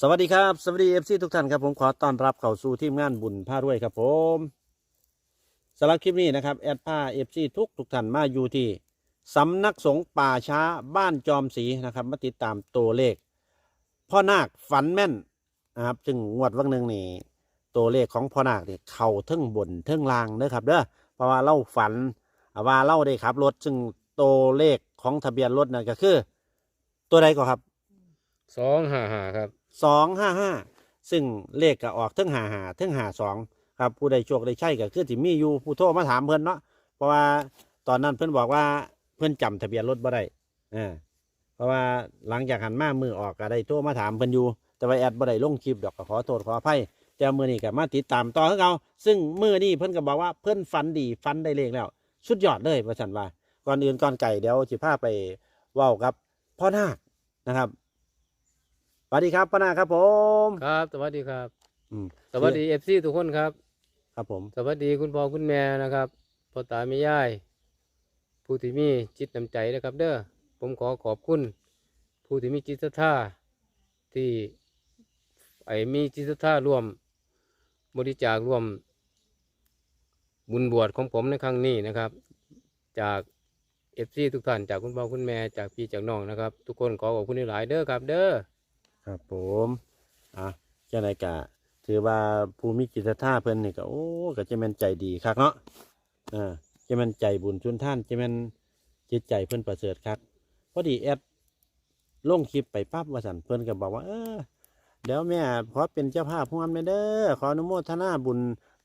สวัสดีครับ สวัสดีเอฟซีทุกท่านครับผมขอต้อนรับเข้าสู่ทีมงานบุญผ้ารวยครับผมสำหรับคลิปนี้นะครับแอดผ้าเอฟซีทุกทุกท่านมาอยู่ที่สำนักสงฆ์ป่าช้าบ้านจอมศรีนะครับมาติดตามตัวเลข พ่อนาคฝันแม่นนะครับซึ่งงวดวันหนึ่งนี่ตัวเลขของพ่อนาคเนี่ยเข่าเทึ่งบนเทึ่งล่างเด้อครับเด้อเพราะว่าเล่าฝันว่าเล่าได้ขับรถซึ่งตัวเลขของทะเบียนรถนั่นก็คือ ตัวใดก็ครับสองห้าห้าครับ สองห้าห้าซึ่งเลขก็ออกเทั้งหาหาเทั้งหาสองครับผู้ใดโชคได้ใช่ก็คือที่มีอยู่ผู้โทรมาถามเพิ่นเนาะเพราะว่าตอนนั้นเพิ่นบอกว่าเพิ่นจำทะเบียนรถบ่ได้เออเพราะว่าหลังจากหันมามือออกก็ได้โทรมาถามเพิ่นอยู่ แต่ว่าแอดบ่ได้ลงคลิปดอกก็ขอโทษขออภัยแต่มือนี้ก็มาติดตามต่อคือเก่าซึ่งมือนี้เพิ่นก็บอกว่าเพิ่นฝันดีฝันได้เลขแล้ว สุดยอดเลยว่าซั่นว่าก่อนอื่นก่อนไก่เดี๋ยวสิพาไปเว้ากับพ่อนาคนะครับ วัสดีครับพ่อนาคครับผม ครับ สวัสดีครับอืม สวัสดีเอฟซีทุกคนครับ ครับผม สวัสดีคุณพ่อคุณแม่นะครับพ่อตาแม่ยายผู้ที่มีจิตน้ำใจนะครับ เด้อผมขอขอบคุณ ผู้ที่มีจิตศรัทธาที่ไอ้มีจิตศรัทธาร่วม บริจาคร่วม บุญบวชของผมในครั้งนี้นะครับ จากเอฟซีทุกท่านจากคุณพ่อคุณแม่จากพี่จากน้องนะครับ ทุกคนขอขอบคุณหลายๆเด้อครับ เด้อ ครับผมอะเจ้าไหนกะถือว่าภูมิจิตศรัทธาเพิ่นนี่ก็โอ้ก็จะแม่นใจดีคักเนาะอ่าจะแม่นใจบุญชุนท่านจะแม่นจิตใจเพิ่นประเสริฐคักพอดีแอดลงคลิปไปปั๊บว่าสันเพิ่นก็บอกว่า เออเดี๋ยวแม่ขอเป็นเจ้าภาพพวมเด้อขออนุโมทนาบุญ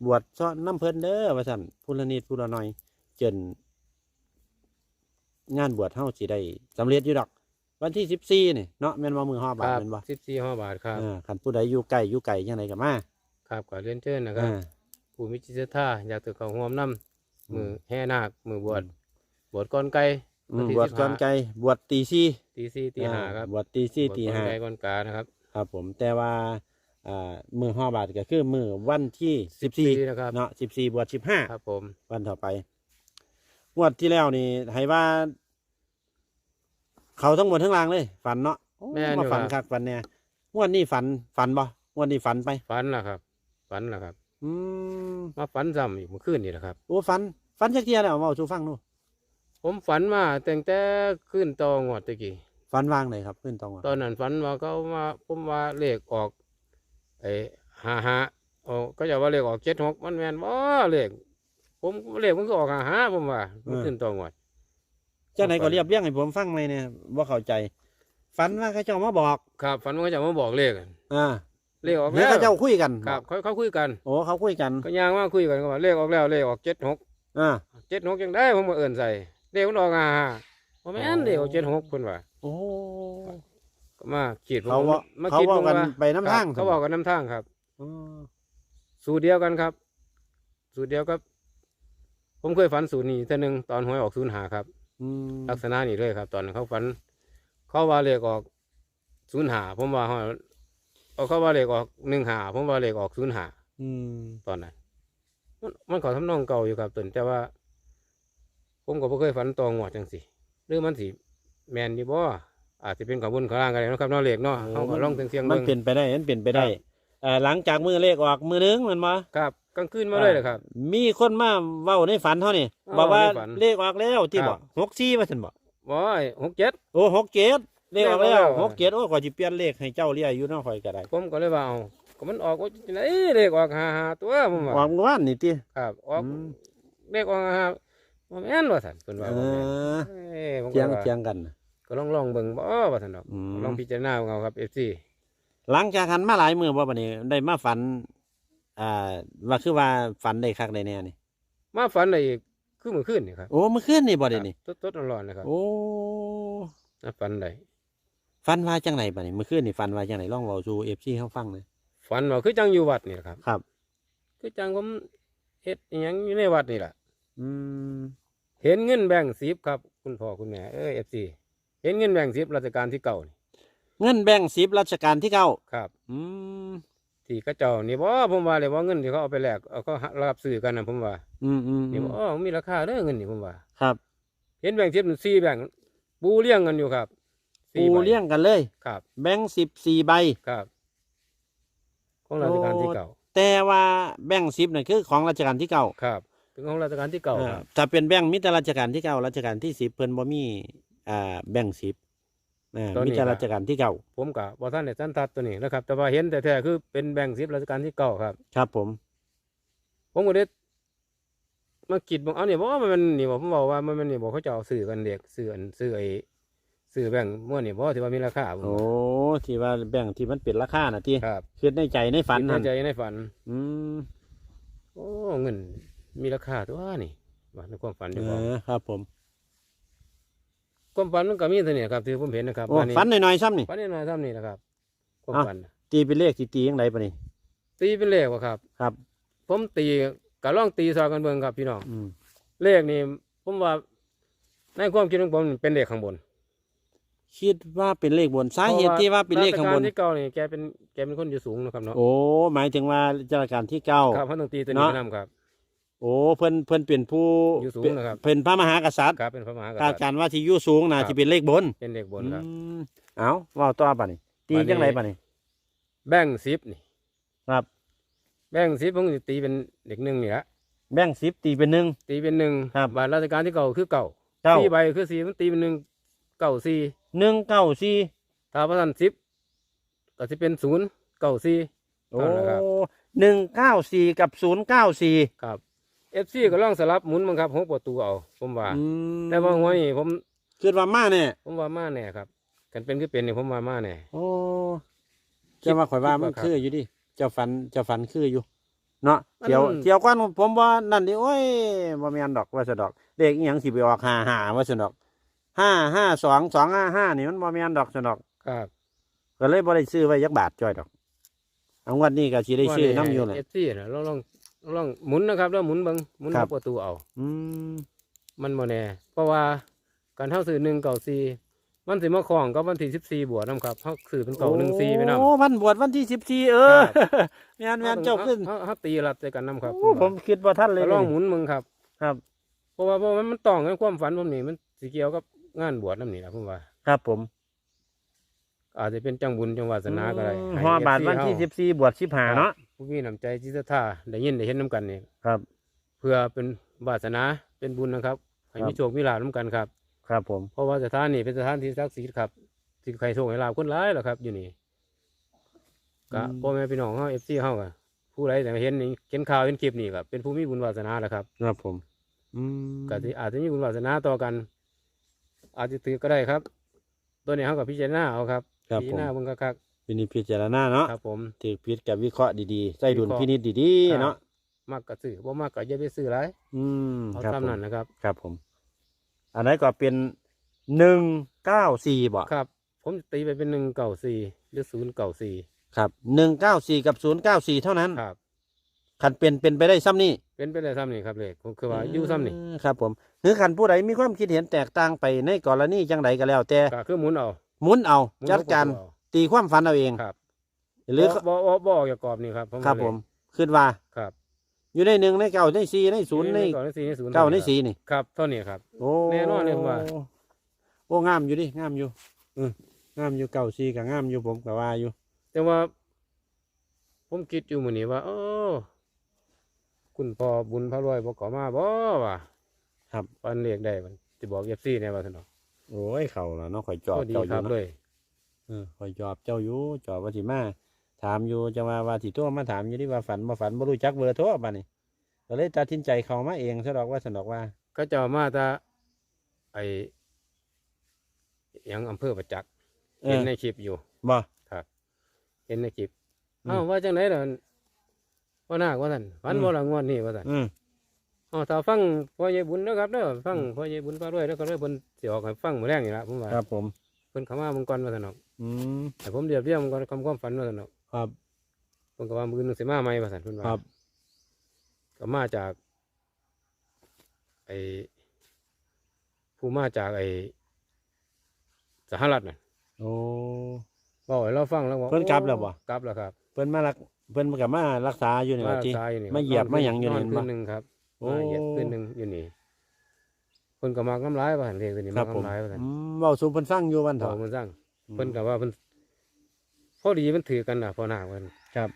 บวชซ้อนน้ำเพิ่นเด้อว่าสันพุละนิดพุละน่อยจนงานบวชเฮาสิได้สำเร็จอยู่ดอก วันที่สิบสี่นี่เนาะแม่นว่ามือห่อบาทครับแม่นบ่สิบสี่ห้าบาทครับอ่าคันผู้ใดอยู่ไกลอยู่ไกลยังไงก็มาครับก็เรียนเชิญนะครับอ่าผู้มีจิตศรัทธาอยากถือเขาห่วมน้ำอืมือมแห่นาคมือบวชบวชก้อนไก่อืวันมที่บวชสิก่อนห้าไกลบวชตีสี่ตีสี่ตีห้าครับบวชตีสี่บวชตีก้อนห้าไก่ก้อนกานะครับ ครับผมแต่ว่าอ่ามือห่อบาทก็คือมือวันที่สิบสี่นะครับเนาะสิบสี่บวชสิบห้าครับผมวันต่อไปงวดที่แล้วนี่ให้ว่า เขาทั้งหมดทั้งรางเลย ฝันเนาะโอ้แม่นอมายู่ฝันคคัรับกฝันเนี่ยงวดนี้ฝันฝันบ่งวดนี้ฝันไป ฝันล่ะครับ ฝันล่ะครับ อืมมาฝันซ้ำอีกเมื่อคืนนี่แหละครับ โอ้ฝันฝันจักเทียแล้วเอาชูฟังดูผมฝันมาตั้งแต่ขึ้นตองวดตะกี้ ฝันวางไหนครับขึ้นตรงตอนนั้นฝันว่าเขามาผมว่าเลขออกไอ้ห้าห้าโอ้ก็จะว่าเลขออกเจ็ดหกมันแม่นว่าเลขผมเลขมันก็ออกห้าห้าผมว่ามันขึ้นตองวด เจ้าไหนก็เรียบเรียงให้ผมฟังไหมเนี่ยว่าเข้าใจ ฝันว่าเขาเจ้ามาบอก ครับฝันว่าเขาจะมาบอกเลขอ่าเลขออกหรือแล้วเขาเจ้าคุยกันครับเขาเขาคุยกันโอ้เขาคุยกันก็ย่างว่าคุยกันก็ว่าเลขออกแล้วเลขออกเจ็ดหกอ่าเจ็ดหกยังได้ผมมาเอิ่นใส่เลขมันออกอ่าผมไม่อันอ๋อเลขออกเจ็ดหกคนว่าโอ้ก็มาขีดผมเขาว่ามาเขาคิดว่าผมกันว่าไปน้ำทางครับเขาบอกกันน้ำทางครับอ๋อสูตรเดียวกันครับ สูตรเดียวกับ ผมเคยฝันสูตรนี้แต่หนึ่งตอนหวยออกศูนย์หาครับ อืมลักษณะนี้เลยครับ ตอนนั้นเขาฝัน เขาว่าเลขออกศูนย์หาผมว่าเขาเอาเขาว่าเลขออกหนึ่งหาผมว่าเลขออกศูนย์หาอืมตอนนั้นมันมันเขอทำนองเก่าอยู่ครับตนแต่ว่า ผมก็บ่เคยฝันตองหวดจังสิหรือมันสิแมนดีบ่อาจจะเป็นขบวนขางล่างกันเลยนาะครับเนอเลขเนาะเขาก็ลองเสียงๆมันเบิ่งเป็นไปได้มันเป็นไปได้ครับ เอ่อหลังจากมือเลขออกมือนึงแมันมา ครับ กลางคืนมาเลยเลยครับ มีคนมาเว้าในฝันเท่านี่อ๋อบอกว่าในฝันเลขออกแล้วที่ครับ บอกหกสี่ว่าฉันบอกว้ายหกเจ็ด โอ้หกเจ็ดเลขออกแล้วเลขออกแล้วหกเจ็ดโอ้ขอจิเปลี่ยนเลขให้เจ้าเรียอยู่เน้องคอยก็ได้ผมก็เลยว่าเอาก็มันออกว่าจังไหนเลขออกหาหาตัวผมว่าออกเมื่อวานนี่ติครับออกอืมเลขออกหาบ่แม่นว่าซั่นเพิ่นว่าเอบ่แม่นอเอ้ยผมเทีก็ยงว่าเทียงกันก็ลองลองเบิ่งบ่ว่าซั่นดอกอืมลองพิจารณาเอาครับ FC หลังจากหันมาหลายมือว่าบัดนี้ได้มาฝัน อ่า ว่าคือว่าฝันได้คักได้แน่นี่มาฝันได้อีกคือมื้อคืนนี่ครับโอ้เมื่อคืนนี่บ่ได้นี่ครับสดๆร้อนๆนะครับโอ้มาฝันได้ฝันว่าจังไหนบัดนี้เมื่อคืนนี่ฝันว่าจังไหนลองเว้าสู่ FC เฮาฟังเลยฝันว่าคือจังอยู่วัดนี่แหละครับ ครับ คือจังผมเฮ็ดอิหยังอยู่ในวัดนี่แหละอืมเห็นเงินแบ่งสิบครับ คุณพ่อคุณแม่เอ้ย FC เห็นเงินแบ่งสิบราชการที่เก่านี่เงินแบ่ง10รัชกาลที่เก้าครับ อืม ที่กระเจ้านี่บ่ผมว่าเลยว่าเงินที่เขาเอาไปแลกเอาเขารับซื้อกันนะผมว่าอืมอืมนี่บ่อ๋อมีราคาเด้อเงินนี่ผมว่า ครับเห็นแบ่งสิบสี่แบ่งปูเลี้ยงกันอยู่ครับสี่ปูใบเลี้ยงกันเลย ครับ แบ่ง14ใบ ครับ ของราชการที่เก่าแต่ว่าแบงค์สิบนั่นคือของราชการที่เก่าครับเป็นของราชการที่เก่าเออครับ ถ้าเป็นแบงค์มิตรราชการที่เก่าราชการที่สิบเพิ่นบ่มีอ่าแบงค์สิบ อ่ามีแต่ราชการที่เก่าผมกับบ่ท่านได้สันทัดตัวนี้นะครับ แต่ว่าเห็นแต่แท้ๆคือเป็นแบ่งค์สิบราชการที่เก่าครับ ครับผม ผมก็ได้มาคิดบอกเอาเนี่ยบอกว่ามันนี่บอกผมบอกว่ามันมันนี่บอกเขาจะเอาซื้อกันเด็กซื้ออันซื้อไอ้ซื้อแบ่งค์ม้วนนี่บอกที่ว่ามีราคาผมโอ้ที่ว่าแบงค์ที่มันเป็นราคาน่ะที่ครับคิดในใจในฝันคิดนั่นในใจในฝัน อืมโอ้เงินมีราคาตัวนี่ว่าในความฝันเอเดียวกันอครับผม ความฝันมันก็มีเท่านี้ครับที่ผมเห็นนะครับโอ้ว่านี่ฝันหน่อยๆซ้ำนี่ ฝันน้อยๆเท่านี้นะครับความอะ ฝันน่ะตีเป็นเลขที่ตียังไงปะนี่ ตีเป็นเลขวะครับ ครับ ผมตีก็ลองตีซอยกันเบิ่งครับพี่น้อง อืมเลขนี่ผมว่าในความคิดของผมนี่เป็นเลขข้างบนคิดว่าเป็นเลขบนสาเหตุที่ว่าเป็นเลขข้างบนรชกรที่เก่านี่แกเป็นแกเป็นคนอยู่สูงนะครับเนาะโอ้หมายถึงว่าราชการที่เก้า ครับเขาต้องตีตัวนี้เนาะไปนำครับ โอ้เพิ่นเพิ่นเป็นผู้อยู่สูงนะครับเป็นพระมหากษัตริย์ครับเป็นพระมหากอาษัตริย์จารย์ว่าที่อยู่สูงนะครับที่เป็นเลขบนเป็นเลขบนครับ อืมเอาเว่าต่อปะนี่ตีบัดนี้จังไรปะนี่แบ่งสิบนี่ ครับ แบ่งสิบผมสิตีเป็นเด็กหนึ่งนี่ละแบ่งสิบตีเป็นหนึ่ง ตีเป็นหนึ่งครับบาทราชการที่เก่าคือเก่าเก้าสี่ใบคือสี่มันตีเป็นหนึ่งเก่าสี่หนึ่งเก้าสี่ถ้าพระท่านสิบก็จะเป็นศูนย์เก่าสี่ โอ้นั่นแหละครับ หนึ่งเก้าสี่กับศูนย์เก้าสี่ครับเอฟซีก็ลองสลับหมุนมั้งครับหกประตูเอาผมว่า อืมแต่ว่าหัวนี่ผมคิดว่ามาเนี่ยผมว่ามาแน่ครับกันเป็นคือเป็นนี่ผมว่ามาแน่ โอ้เจ้าว่าข่อยว่ามันคิดว่าครับคืออยู่ดิเจ้าฝันเจ้าฝันคืออยู่ เนาะมันเที่ยวเที่ยวก้อนผมว่านั่นดิโอ้ยบ่แม่นดอกว่าสดอกเด็กอีหยังสิไปออกห้าห้าว่าสดอกห้าห้าสองสองห้าห้านี่มันบ่แม่นดอกสดอก ครับก็เลยบ่ได้ซื้อไว้ยักบาทจ้อยดอกเอางวดนี้ก็สิได้ซื้อน้ำอยู่แหละเอฟซีนะลองลอง ลองหมุนนะครับแล้วหมุนเบังหมุนครัหบกประตูเอา อืมมันโมแน่เพราะว่าการเท่าสื่อหนึ่งเก่าซีมันสิมาคล้องกับวันที่สิบสี่บวชนำครับเขาสื่อเป็นเก่าหนึ่งซีไปนำโอ้วันบวชวันที่สิบสี่เออแม่นแม่นเจ้าขึ้นเขาเขาตีรัดใจกันนำครับโอ้ผมคิดว่าท่านเลยก็ลองหมุนมึงครับ ครับ เพราะว่าเพราะว่ามันต้องกันความฝันผมนี่มันสิเกี่ยวกับงานบวชนั่นนี่นะผมว่า ครับผมอาจจะเป็นจังบุญจังวาสนาก็ได้อืมให้หัวบาท FC วันที่เฮาสิบสี่บวชสิบห้าเนาะ ผู้มีน้ำใจจิตศรัทธาได้ยินได้เห็นน้ำกันนี่ครับ เพื่อเป็นวาสนาเป็นบุญนะครับให้ครับมีโชคมีลาภน้ำกันครับ ครับผม เพราะว่าสถานนี่เป็นสถานที่ศักดิ์สิทธิ์ครับที่ใครโชคให้ลาภคนร้ายหรอครับอยู่นี่ก็พ่อแม่พี่น้องเฮาเอฟซีเฮาก็ผู้ใดแต่เห็นนี่เห็นข่าวเห็นคลิปนี่ก็เป็นผู้มีบุญวาสนาแหละครับ ครับผม อืมก็สิอาจจะมีบุญวาสนาต่อกัน อาจจะถือก็ได้ครับ ตัวนี้เฮากับพิจารณาเอาครับครับพิผจารมณาเบิ่งคัก วินิจพิจารณาเนาะๆครับ ผมถือพิษกับวิเคราะห์ดีๆใส่ดุลวิเคราะห์พินิจดีครับๆเนาะมักก็ซื้อบ่มักก็อย่าไปซื้อหลายอืมเอาครับตามผมนั้นนะครับ ครับผม อันนั้นก็เป็นหนึ่งเก้าสี่บ่ครับ ผมจะตีไปเป็น194หรือ094ครับหนึ่งเก้าสี่กับศูนย์เก้าสี่เท่านั้นครับขันเป็นเป็นไปได้ซ้ำนี่เป็นไปได้ซ้ำนี่ครับเลขผมคือว่าอยู่ซ้ำนี่เครับ ผมหรือขันผู้ใดมีความคิดเห็นแตกต่างไปในกรณีจังใดก็แล้วแต่ก็คือหมุนเอาหมุนเอาหมุนจัดการเอ ตีความฝันเอาเองครับ หรือบ่บ่บ่ออกจากกรอบนี่ครับผมครับเลยผมคิดว่าครับ อยู่ในหนึ่งในเก้าในสี่ในศูนย์ในเก้าในสี่ในศูนย์เก้าในสี่นี่ครับเท่านี้ครับโอ้แน่นอนเลยผมว่าโอ้งามอยู่ดิงามอยู่เอองามอยู่เก่าซีกับงามอยู่ผมกับว่าอยู่ แต่ว่า ผมคิดอยู่มื้อนี้ว่าเออคุณพ่อบุญพระรวยบ่ขอมาบ่ว่าครับปันเลขได้มันสิบอก FC แน่ว่าซั่นเนาะโอ้ยเขาแล้วเนาะข่อยจอบก็ดีเจ้าอครัยู่บเนาะเลย เออข่อยจอบเจ้าอยู่จอบว่าสิมาถามอยู่จะมาว่าสิโตัวมาถามอยู่ที่ว่าฝันมาฝันบ่รู้จักเบอร์โทรบัดนี้ก็เลยตัดสินใจเข้ามาเองซะดอกว่าสนอกว่า ก็จะเอามาแตาไอ้หยังอำเภอประจักษ์เอเห็นอในคลิปอยู่บ่เห็นในคลิปอืมเอ้าว่าจังไดล่ะว่านาคว่าซั่นฝันอืมบ่ละงวดนี้ว่าซั่นอืมอ๋อถ้าฟังพ่อใหญ่บุญนะครับเด้อฟังพ่อใหญ่บุญพระรวยแล้วก็เลยเพิ่นสิออกให้ฟังมื้อแรงนี่ล่ะผมว่าครับผมเพิ่นเข้ามาเบิ่งก่อนว่าซั่นเนาะ อืมแต่ผมเรียบเรียงก่อนคำความฝันว่าซั่นเนาะครับเพิ่นก็ว่ามื้อนึงสิมาใหม่ว่าซั่นเพิ่นว่าครับก็มาจากไอ้ผู้มาจากไอ้สหรัฐน่ะโอ้เว้าให้เราฟังแล้วว่าเพิ่นกลับแล้วบ่กลับแล้วครับเพิ่นมารักเพิ่นกับมารักษาอยู่นี่มาว่าที่ตายอยู่นี่มาเหยียบนนมาหยังอยู่นี่นเห็นบ่ คืนหนึงครับโอ้ มาเหยียบคืนหนึงอยู่นี่เพิ่นก็มากน้ำร้ายว่าซั่นเรียกตัวนี้ครัมาบผมกน้ำร้ายว่าซั่นอืมเว้าสู่เพิ่นฟังอยู่วันบเถออะกมันสร้าง เพิ่นก็ว่าเพิ่นพอดีมันถือกันน่ะพอหน้าเพิ่นครับ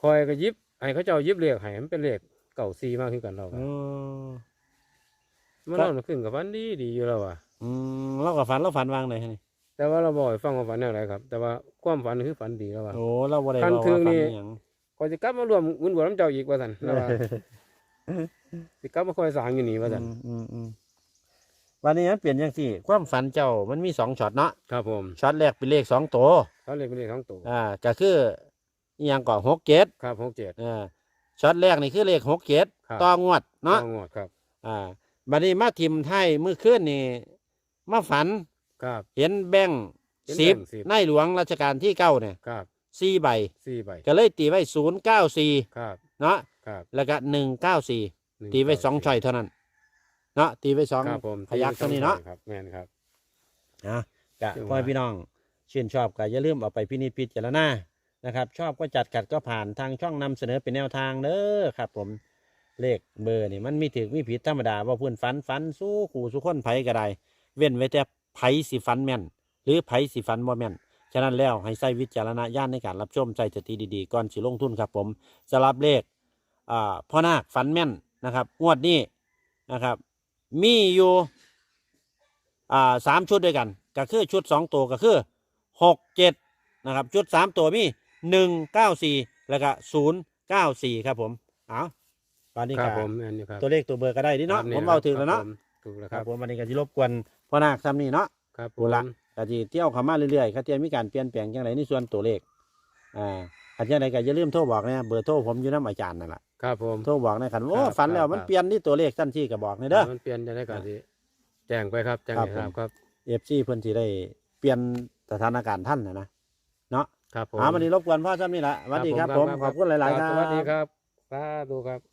คอยก็หยิบให้เขาเจ้าหยิบเลขให้มันเป็นเลขเก่าซีมากขึ้นกันเราอืมมันก็เราขึ้นกับฟันดีดีอยู่แล้วอะอืมเราก็ฝันเราฝันวางไหนฮะนี่แต่ว่าเราบอกให้ฟังว่าฝันอะไรครับ แต่ว่าความฝันคือฝันดีแล้วว่าโอ้เราบ่ได้คันว่าถึว่างฝันนี่อหย่างคอยจะกลับมารวมเงินบวชน้ำเจ้าอีกว่าสันแล้วว่าสิกลับมาคอยสร้างอยู่นี่ว่าสันอืมอืมอืม วันนี้มันเปลี่ยนยังสี่ ความฝันเจ้ามันมีสองช็อตเนาะครับผมช็อตแรกเป็นเลขสองตัวเขาเลยเป็นเลขทั้งตัวอ่าก็คืออหยังก่อหกเจ็ดครับหกเจ็ดอ่าช็อตแรกนี่คือเลขหกเจ็ดครับต่องวดเนาะงวดครับ อ่าบัดนี้มาทิมไทยมือคืนนี่มาฝันครับ เห็นแบงค์เห็นสิบแบงค์10ในหลวงรัชกาลที่เก้าเนี่ยครับสี่ใบ สี่ใบก็เลยตีไว้ศูนย์เก้าสี่ครับเนาะครับแล้วก็หนึ่งเก้าสี่หนึ่ตีไว้สองเก้าช่อยเท่านั้น เนาะตีไว้สองครับผมพยักเท่านี้เนาะครับแม่นครับนะกะซึ่งพ่อว่าพี่น้องชื่นชอบก็อย่าลืมเอาไปพินิจพิจารณานะครับ ชอบก็จัดขัดก็ผ่านทางช่องนำเสนอเป็นแนวทางเด้อครับ ผมเลขเบอร์นี่มันมีถือมีผิดธรรมดาว่าเพื่อนฝันฝันสู้ขู่สู้คนไผก็ได้ เว้นไว้แต่ไผสิฝันแม่น หรือไผสิฝันบ่แม่นฉะนั้นแล้วให้ใช้วิจารณญาณในการรับชมใช้สติดีๆก่อนสิลงทุนครับผมสำหรับเลขอ่าพ่อนาคฝันแม่นนะครับงวดนี้นะครับ มีอยู่อ่าสามชุดด้วยกัน ก็คือชุดสองตัวก็คือหกเจ็ดนะครับ ชุดสามตัวมีหนึ่งเก้าสี่แล้วก็ศูนย์เก้าสี่ครับผมเอาตอนนี้ครับก็ผมแม่นอยู่ครับตัวเลขตัวเบอร์ก็ได้นี่เนาะครับผมเอาถึงแล้วเนาะครับผมถูกแล้วคครัรับบผมวันนี้ก็จะรบกวนพ่อนาคซ้ำนี่เนาะครับผเอาละมก็จะเที่ยวเข้ามาเรื่อยๆครับเที่ยวมีการเปลี่ยนแปลงอย่างไรในส่วนตัวเลขอ่า อันยังไงก็อย่าลืมโทรบอกนะเบอร์โทรผมอยู่น้ำอาจารย์นั่นแหละครับผม โทรบอกนะคันโอ้ครับฝันแล้วครับ มันเปลี่ยนที่ตัวเลขสั้นที่ก็บอกนะเด้อ มันเปลี่ยนจะได้ก่อนสิแจ้งไปครับแจ้งครับให้ทราบผมครับ เอฟซีเพิ่นสิได้เปลี่ยนสถานการณ์ท่านนะนะเนาะครับผมหาวันนี้รบกวนพ่อซ้ำนี่ละสวัสดีครับผม ขอบคุณหลาย ๆ ครับสวัสดีครับสาธุครับ